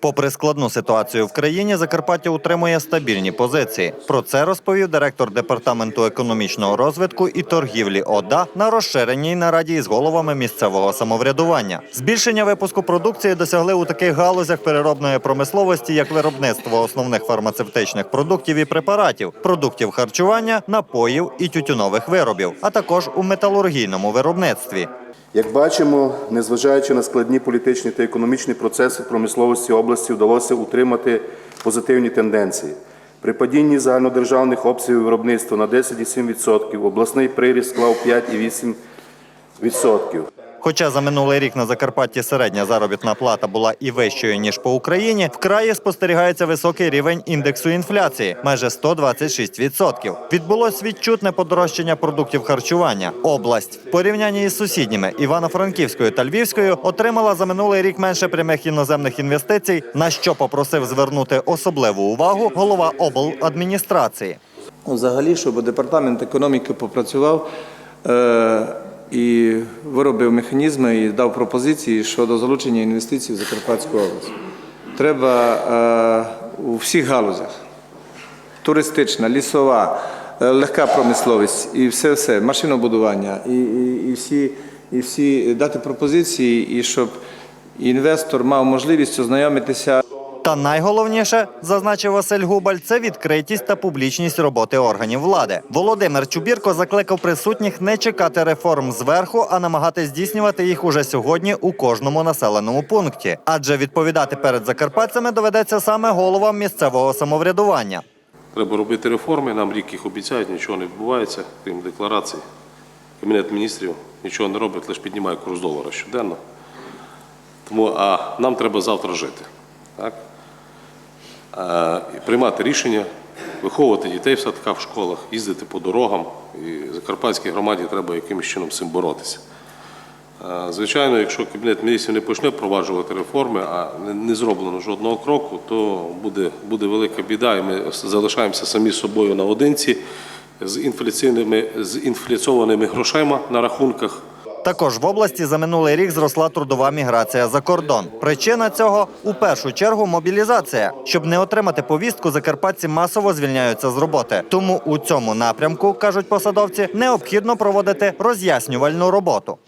Попри складну ситуацію в країні, Закарпаття утримує стабільні позиції. Про це розповів директор департаменту економічного розвитку і торгівлі ОДА на розширеній нараді із головами місцевого самоврядування. Збільшення випуску продукції досягли у таких галузях переробної промисловості, як виробництво основних фармацевтичних продуктів і препаратів, продуктів харчування, напоїв і тютюнових виробів, а також у металургійному виробництві. Як бачимо, незважаючи на складні політичні та економічні процеси в промисловості області вдалося утримати позитивні тенденції. При падінні загальнодержавних обсягів виробництва на 10,7% обласний приріст склав 5,8%. Хоча за минулий рік на Закарпатті середня заробітна плата була і вищою ніж по Україні, в краї спостерігається високий рівень індексу інфляції майже 126%. Відбулось відчутне подорожчання продуктів харчування. Область в порівнянні із сусідніми Івано-Франківською та Львівською отримала за минулий рік менше прямих іноземних інвестицій, на що попросив звернути особливу увагу голова обладміністрації. Взагалі, щоб департамент економіки попрацював е, і виробив механізми і дав пропозиції щодо залучення інвестицій в Закарпатську область. Треба е, у всіх галузях туристична, лісова, е, легка промисловість і все, все машинобудування, і, і, і, всі, і всі дати пропозиції, і щоб інвестор мав можливість ознайомитися. Та найголовніше, зазначив Василь Губаль, це відкритість та публічність роботи органів влади. Володимир Чубірко закликав присутніх не чекати реформ зверху, а намагатись здійснювати їх уже сьогодні у кожному населеному пункті. Адже відповідати перед закарпатцями доведеться саме головам місцевого самоврядування. Треба робити реформи, нам рік їх обіцяють, нічого не відбувається, крім декларацій. Кабінет міністрів нічого не робить, лише піднімає курс долара щоденно. Тому а нам треба завтра жити. Так? І приймати рішення, виховувати дітей в садках, в школах, їздити по дорогам. І Закарпатській громаді треба якимось чином цим боротися. Звичайно, якщо Кабінет міністрів не почне впроваджувати реформи, а не- зроблено жодного кроку, то буде, буде велика біда, і ми залишаємося самі собою наодинці з інфляційними з інфляційними грошима на рахунках. Також в області за минулий рік зросла трудова міграція за кордон. Причина цього у першу чергу мобілізація. Щоб не отримати повістку, закарпатці масово звільняються з роботи. Тому у цьому напрямку кажуть посадовці необхідно проводити роз'яснювальну роботу.